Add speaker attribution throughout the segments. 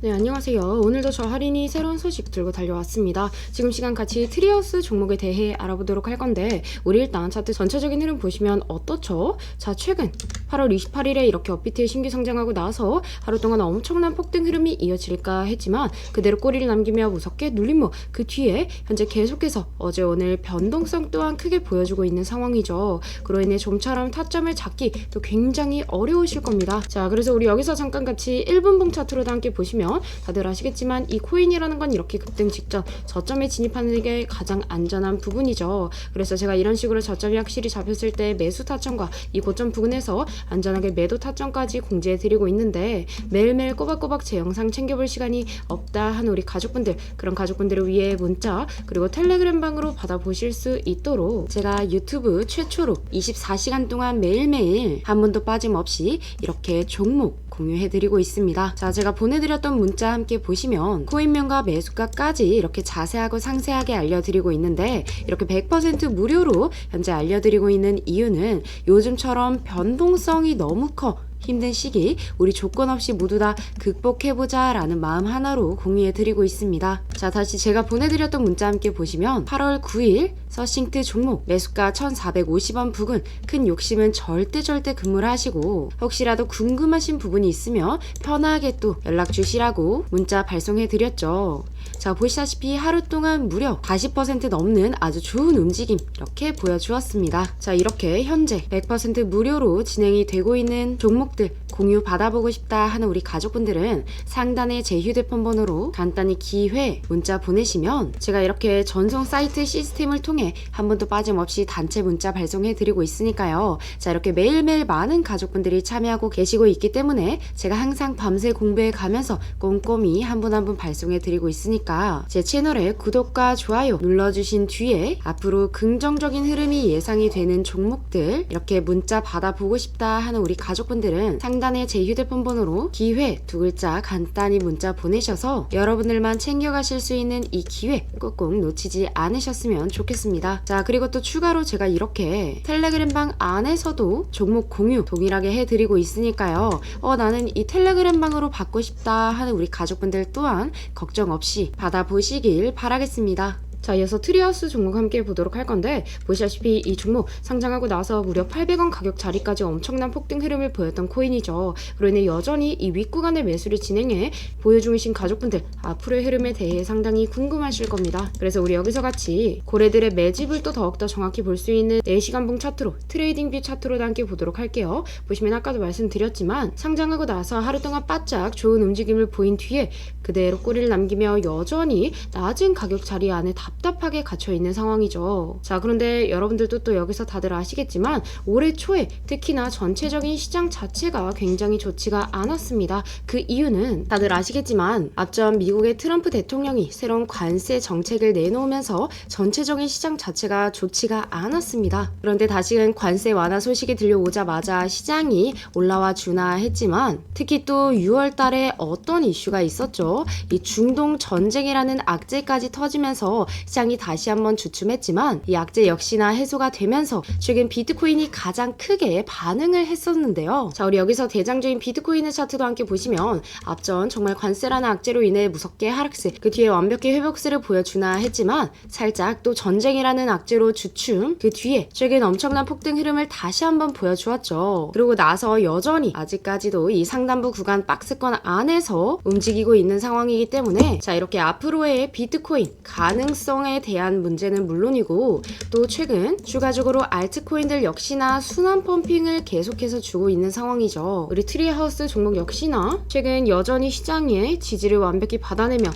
Speaker 1: 네, 안녕하세요. 오늘도 저 할인이 새로운 소식 들고 달려왔습니다. 지금 시간 같이 트리어스 종목에 대해 알아보도록 할 건데, 우리 일단 차트 전체적인 흐름 보시면 어떻죠? 자, 최근 8월 28일에 이렇게 업비트에 신규 성장하고 나서 하루 동안 엄청난 폭등 흐름이 이어질까 했지만, 그대로 꼬리를 남기며 무섭게 눌림목, 그 뒤에 현재 계속해서 어제 오늘 변동성 또한 크게 보여주고 있는 상황이죠. 그로 인해 좀처럼 타점을 잡기 또 굉장히 어려우실 겁니다. 자, 그래서 우리 여기서 잠깐 같이 1분봉 차트로도 함께 보시면 다들 아시겠지만 이 코인이라는 건 이렇게 급등 직전 저점에 진입하는 게 가장 안전한 부분이죠. 그래서 제가 이런 식으로 저점이 확실히 잡혔을 때 매수 타점과 이 고점 부근에서 안전하게 매도 타점까지 공지해 드리고 있는데 매일매일 꼬박꼬박 제 영상 챙겨볼 시간이 없다 하는 우리 가족분들 그런 가족분들을 위해 문자 그리고 텔레그램 방으로 받아보실 수 있도록 제가 유튜브 최초로 24시간 동안 매일매일 한 번도 빠짐없이 이렇게 종목 공유해드리고 있습니다. 자, 제가 보내드렸던 문자 함께 보시면 코인명과 매수가까지 이렇게 자세하고 상세하게 알려드리고 있는데 이렇게 100% 무료로 현재 알려드리고 있는 이유는 요즘처럼 변동성 이 너무 커 힘든 시기 우리 조건 없이 모두 다 극복해보자 라는 마음 하나로 공유해드리고 있습니다. 자 다시 제가 보내드렸던 문자 함께 보시면 8월 9일 서싱트 종목 매수가 1450원 부근 큰 욕심은 절대 절대 금물 하시고 혹시라도 궁금하신 부분이 있으면 편하게 또 연락 주시라고 문자 발송해드렸죠. 자 보시다시피 하루 동안 무려 40% 넘는 아주 좋은 움직임 이렇게 보여주었습니다. 자 이렇게 현재 100% 무료로 진행이 되고 있는 종목 들 공유 받아보고 싶다 하는 우리 가족분들은 상단에 제 휴대폰 번호로 간단히 기회 문자 보내시면 제가 이렇게 전송 사이트 시스템을 통해 한 번도 빠짐없이 단체 문자 발송해 드리고 있으니까요. 자 이렇게 매일매일 많은 가족분들이 참여하고 계시고 있기 때문에 제가 항상 밤새 공부해 가면서 꼼꼼히 한 분 한 분 발송해 드리고 있으니까 제 채널에 구독과 좋아요 눌러주신 뒤에 앞으로 긍정적인 흐름이 예상이 되는 종목들 이렇게 문자 받아보고 싶다 하는 우리 가족분들은 상단 에 제 휴대폰 번호로 기회 두 글자 간단히 문자 보내셔서 여러분들만 챙겨가실 수 있는 이 기회 꼭꼭 놓치지 않으셨으면 좋겠습니다. 자 그리고 또 추가로 제가 이렇게 텔레그램 방 안에서도 종목 공유 동일하게 해드리고 있으니까요. 어 나는 이 텔레그램 방으로 받고 싶다 하는 우리 가족분들 또한 걱정 없이 받아보시길 바라겠습니다. 자, 이어서 트리하우스 종목 함께 보도록 할 건데 보시다시피 이 종목 상장하고 나서 무려 800원 가격 자리까지 엄청난 폭등 흐름을 보였던 코인이죠. 인해 여전히 이 윗구간의 매수를 진행해 보유 중이신 가족분들 앞으로의 흐름에 대해 상당히 궁금하실 겁니다. 그래서 우리 여기서 같이 고래들의 매집을 또 더욱더 정확히 볼 수 있는 4시간봉 차트로 트레이딩 뷰 차트로도 함께 보도록 할게요. 보시면 아까도 말씀드렸지만 상장하고 나서 하루 동안 바짝 좋은 움직임을 보인 뒤에 그대로 꼬리를 남기며 여전히 낮은 가격 자리 안에 답답하게 갇혀 있는 상황이죠. 자, 그런데 여러분들도 또 여기서 다들 아시겠지만 올해 초에 특히나 전체적인 시장 자체가 굉장히 좋지가 않았습니다. 그 이유는 다들 아시겠지만 앞전 미국의 트럼프 대통령이 새로운 관세 정책을 내놓으면서 전체적인 시장 자체가 좋지가 않았습니다. 그런데 다시금 관세 완화 소식이 들려오자마자 시장이 올라와 주나 했지만 특히 또 6월 달에 어떤 이슈가 있었죠. 이 중동 전쟁이라는 악재까지 터지면서 시장이 다시 한번 주춤했지만 이 악재 역시나 해소가 되면서 최근 비트코인이 가장 크게 반응을 했었는데요. 자, 우리 여기서 대장주인 비트코인의 차트도 함께 보시면 앞전 정말 관세라는 악재로 인해 무섭게 하락세, 그 뒤에 완벽히 회복세를 보여주나 했지만 살짝 또 전쟁이라는 악재로 주춤, 그 뒤에 최근 엄청난 폭등 흐름을 다시 한번 보여주었죠. 그리고 나서 여전히 아직까지도 이 상단부 구간 박스권 안에서 움직이고 있는 상황이기 때문에 자, 이렇게 앞으로의 비트코인 가능성 에 대한 문제는 물론이고 또 최근 추가적으로 알트코인들 역시나 순환 펌핑을 계속해서 주고 있는 상황이죠. 우리 트리하우스 종목 역시나 최근 여전히 시장의 지지를 완벽히 받아내며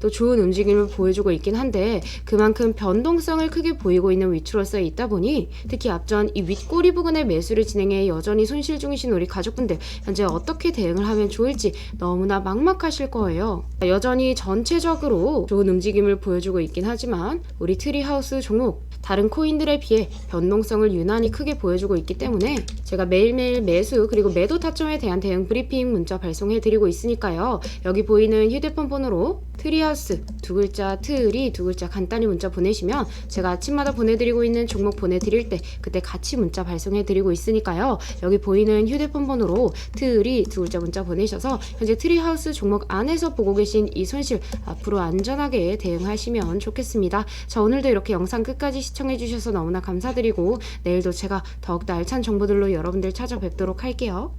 Speaker 1: 또 좋은 움직임을 보여주고 있긴 한데 그만큼 변동성을 크게 보이고 있는 위치로서 있다 보니 특히 앞전 이 윗꼬리 부근의 매수를 진행해 여전히 손실 중이신 우리 가족분들 현재 어떻게 대응을 하면 좋을지 너무나 막막하실 거예요. 여전히 전체적으로 좋은 움직임을 보여주고 있긴 하지만 우리 트리하우스 종목 다른 코인들에 비해 변동성을 유난히 크게 보여주고 있기 때문에 제가 매일매일 매수 그리고 매도 타점에 대한 대응 브리핑 문자 발송해 드리고 있으니까요. 여기 보이는 휴대폰 번호로 트리하우스 두 글자 트리 두 글자 간단히 문자 보내시면 제가 아침마다 보내드리고 있는 종목 보내드릴 때 그때 같이 문자 발송해드리고 있으니까요. 여기 보이는 휴대폰 번호로 트리 두 글자 문자 보내셔서 현재 트리하우스 종목 안에서 보고 계신 이 손실 앞으로 안전하게 대응하시면 좋겠습니다. 자 오늘도 이렇게 영상 끝까지 시청해주셔서 너무나 감사드리고 내일도 제가 더욱더 알찬 정보들로 여러분들 찾아뵙도록 할게요.